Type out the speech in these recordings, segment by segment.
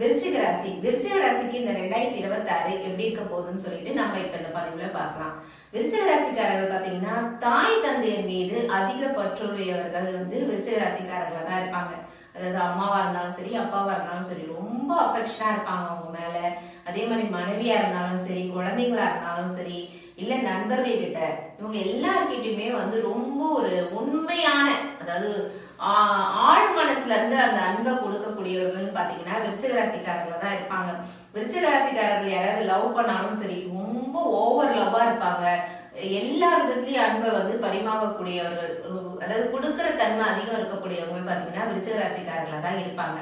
விருச்சிக ராசி. விருச்சிக ராசிக்கு இந்த ரெண்டாயிரத்தி இருபத்தி ஆறு எப்படி இருக்க போகுதுன்னு சொல்லிட்டு நம்ம இப்ப இந்த பதிவுல பார்க்கலாம். விருச்சிக ராசிக்காரர்கள் பாத்தீங்கன்னா தாய் தந்தையின் மீது அதிக பற்றுடையவர்கள் வந்து விருச்சிக ராசிக்காரர்களா தான் இருப்பாங்க. அதாவது அம்மாவா இருந்தாலும் சரி அப்பாவா இருந்தாலும் சரி ரொம்ப அஃபெக்ஷனா இருப்பாங்க அவங்க மேல. அதே மாதிரி மனைவியா இருந்தாலும் சரி குழந்தைங்களா இருந்தாலும் சரி இல்ல நண்பர்கள் கிட்ட இவங்க எல்லார்கிட்டயுமே வந்து ரொம்ப ஒரு உண்மையான அதாவது ஆ- ஆழ் மனசுல இருந்து அந்த அன்பை கொடுக்கக்கூடியவர்கள்னு பாத்தீங்கன்னா விருச்சிக ராசிக்காரர்கள் தான் இருப்பாங்க. விருச்சிக ராசிக்காரர்கள் யாராவது லவ் பண்ணாலும் சரி ரொம்ப ஓவர் லவ்வா இருப்பாங்க. எல்லா விதத்திலயும் அன்பை வந்து பரிமாறக்கூடியவர்கள் அதாவது கொடுக்கற தன்மை அதிகம் இருக்கக்கூடியவங்க பாத்தீங்கன்னா விருச்சிக ராசிக்காரர்களா தான் இருப்பாங்க.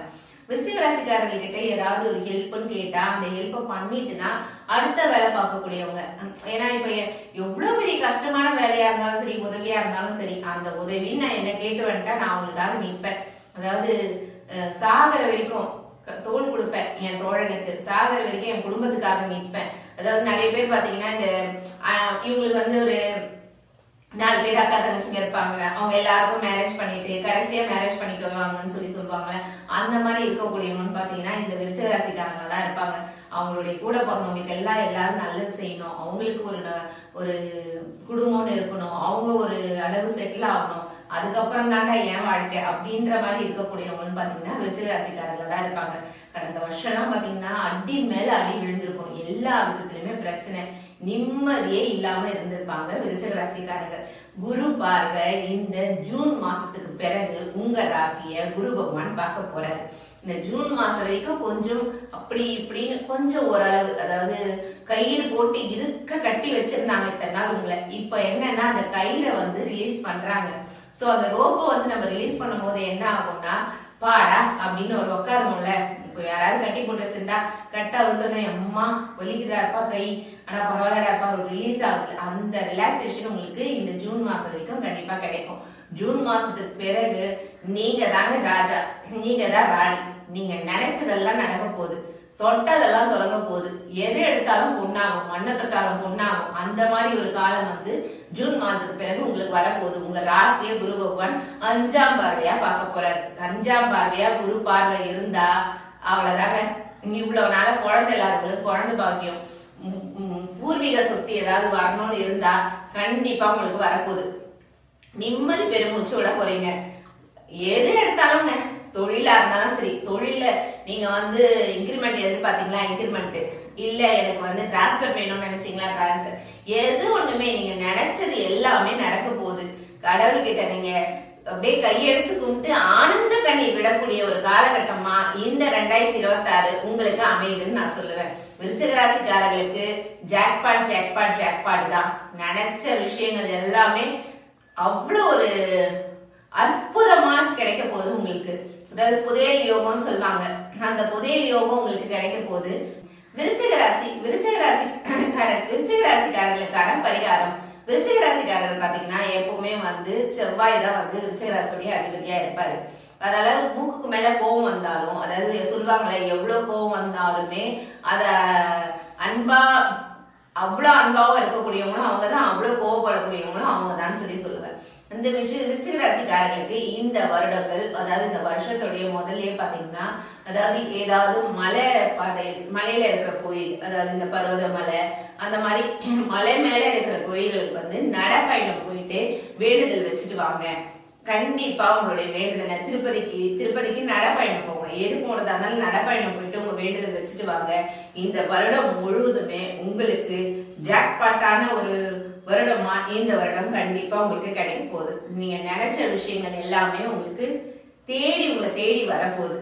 விருச்சிக ராசிக்காரர்கள் ஏதாவது ஒரு ஹெல்ப்னு கேட்டா அந்த ஹெல்ப்பை பண்ணிட்டுனா அடுத்த வேலை பார்க்கக்கூடியவங்க. ஏன்னா இப்ப எவ்வளவு பெரிய கஷ்டமான வேலையா இருந்தாலும் சரி உதவியா இருந்தாலும் சரி அந்த உதவின்னு நான் என்ன கேட்டு வந்துட்டா நான் அவங்களுக்காக நிற்பேன் அதாவது சாகர வரைக்கும் தோல் கொடுப்பேன் என் தோழனுக்கு. சாகர வரைக்கும் என் குடும்பத்துக்காக நிற்பேன் அதாவது நிறைய பேர் பாத்தீங்கன்னா இந்த இவங்களுக்கு வந்து ஒரு நாலு பேர் அக்கா தங்கச்சிங்க இருப்பாங்க. அவங்க எல்லாருக்கும் மேரேஜ் பண்ணிட்டு கடைசியா மேரேஜ் பண்ணிக்குவாங்கன்னு சொல்லி சொல்லுவாங்க அந்த மாதிரி இருக்கக்கூடியவங்கன்னு பாத்தீங்கன்னா இந்த விருச்சிக ராசிக்காரங்க தான் இருப்பாங்க. அவங்களுடைய கூட பிறந்தவங்களுக்கு எல்லாம் எல்லாரும் நல்லது செய்யணும். அவங்களுக்கு ஒரு ஒரு குடும்பம்னு இருக்கணும். அவங்க ஒரு அளவு செட்டில் ஆகணும். அதுக்கப்புறம் தாண்டா என் வாழ்க்கை அப்படின்ற மாதிரி இருக்கக்கூடியவங்கன்னு பாத்தீங்கன்னா விருச்சிக ராசிக்காரர்கள் தான் இருப்பாங்க. கடந்த வருஷம்லாம் பாத்தீங்கன்னா அடி மேல அடி விழுந்திருக்கும். எல்லா விதத்துலயுமே பிரச்சனை. நிம்மதியே இல்லாம இருந்திருப்பாங்க விருச்சக ராசிக்காரங்க. குரு பார்வை இந்த ஜூன் மாசத்துக்கு பிறகு உங்க ராசிய குரு பகவான் பார்க்க போறாரு. இந்த ஜூன் மாசம் வரைக்கும் கொஞ்சம் அப்படி இப்படின்னு கொஞ்சம் ஓரளவு அதாவது கயிறு போட்டு இருக்க கட்டி வச்சிருந்தாங்க இத்தனை நாள் உங்களை. இப்ப என்னன்னா அந்த கயிறை வந்து ரிலீஸ் பண்றாங்க. சோ அந்த ரோப்பை வந்து நம்ம ரிலீஸ் பண்ணும்போது என்ன ஆகும்னா பாடா அப்படின்னு ஒரு உட்காருமோல இப்போ யாராவது கட்டி போட்டு வச்சிருந்தா கட்டா வந்தோடனே அம்மா வலிக்குதாப்பா கை? ஆனா பரவாயில்லடாப்பா ஒரு ரிலீஸ் ஆகுது. அந்த ரிலாக்ஸேஷன் உங்களுக்கு இந்த ஜூன் மாசம் வரைக்கும் கண்டிப்பா கிடைக்கும். ஜூன் மாசத்துக்கு பிறகு நீங்க தாங்க ராஜா. நீங்க தான் ராணி. நீங்க நினைச்சதெல்லாம் நடக்க போகுது. தொட்டதெல்லாம் தொடங்க போகுது. எது எடுத்தாலும் பொண்ணாகும் மண்ணை தொட்டாலும் பொண்ணாகும் அந்த மாதிரி ஒரு காலம் வந்து ஜூன் மாதத்துக்கு பிறகு உங்களுக்கு வரப்போகுது. உங்க ராசிய குரு பகவான் அஞ்சாம் பார்வையா பார்க்க போறாரு. அஞ்சாம் பார்வையா குரு பார்வை இருந்தா அவ்வளவுதாங்க. இவ்வளவு நாள குழந்தை இல்லாதவங்களுக்கு குழந்தை பாக்கியம் பூர்வீக சொத்து ஏதாவது வரணும்னு இருந்தா கண்டிப்பா உங்களுக்கு வரப்போகுது. நிம்மதி பெருமூச்சு விட போறீங்க. எது எடுத்தாலும்ங்க தொழிலா இருந்தாலும் சரி தொழில நீங்க வந்து இன்க்ரிமெண்ட் எதிர்பார்த்தீங்களா? இன்க்ரிமெண்ட் இல்ல எனக்கு வந்து டிரான்ஸ்ஃபர் வேணும்னு நினைச்சீங்களா? டிரான்ஸ்ஃபர் எது ஒண்ணுமே நீங்க நினைச்சது எல்லாமே நடக்க போகுது. கடவுள்கிட்ட நீங்க அப்படியே கையெடுத்து கும்பிட்டு ஆனந்த கண்ணீர் விடக்கூடிய ஒரு காலகட்டமா இந்த ரெண்டாயிரத்தி இருபத்தாறு உங்களுக்கு அமையுதுன்னு நான் சொல்லுவேன். விருச்சிக ராசிக்காரர்களுக்கு ஜாக்பாட் ஜாக்பாட் ஜாக்பாட் தான். நினைச்ச விஷயங்கள் எல்லாமே அவ்வளோ ஒரு அற்புதமான அதாவது புதையல் யோகம்னு சொல்லுவாங்க. அந்த புதையல் யோகம் உங்களுக்கு கிடைக்க போகுது. விருச்சிக ராசி விருச்சிக ராசி விருச்சிக ராசிக்காரர்களுக்கான பரிகாரம். விருச்சிக ராசிக்காரர்கள் பாத்தீங்கன்னா எப்பவுமே வந்து செவ்வாய் தான் வந்து விருச்சிக ராசியுடைய அதிபதியா இருப்பாரு. அதனால மூக்குக்கு மேல கோவம் வந்தாலும் அதாவது சொல்லுவாங்களே எவ்வளவு கோவம் வந்தாலுமே அத அன்பா அவ்வளோ அன்பாவும் இருக்கக்கூடியவங்களும் அவங்க தான் அவ்வளோ கோவப்படக்கூடியவங்களும் அவங்க தான் சொல்லி சொல்லுவேன். இந்த விஷயம் விருச்சிக ராசிக்காரர்களுக்கு இந்த வருடங்கள் அதாவது இந்த வருஷத்துடைய முதல்லயே பாத்தீங்கன்னா அதாவது ஏதாவது மலை பாதை மலையில இருக்கிற கோயில் அதாவது இந்த பர்வத மலை அந்த மாதிரி மலை மேல இருக்கிற கோயில்களுக்கு வந்து நடைப்பயணம் போயிட்டு வேண்டுதல் வச்சுட்டு வாங்க. கண்டிப்பா உங்களுடைய வேண்டுதலை திருப்பதிக்கு திருப்பதிக்கு நடைப்பயணம் போங்க. எது போனதா இருந்தாலும் நடைப்பயணம் போயிட்டு உங்க வேண்டுதல் வச்சுட்டு வாங்க. இந்த வருடம் முழுவதுமே உங்களுக்கு ஜாக்பாட்டான ஒரு வருடமா இந்த வருடம் கண்டிப்பா உங்களுக்கு கிடைக்க போகுது. நீங்க நினைச்ச விஷயங்கள் எல்லாமே உங்களுக்கு தேடி உங்களை தேடி வரப்போகுது.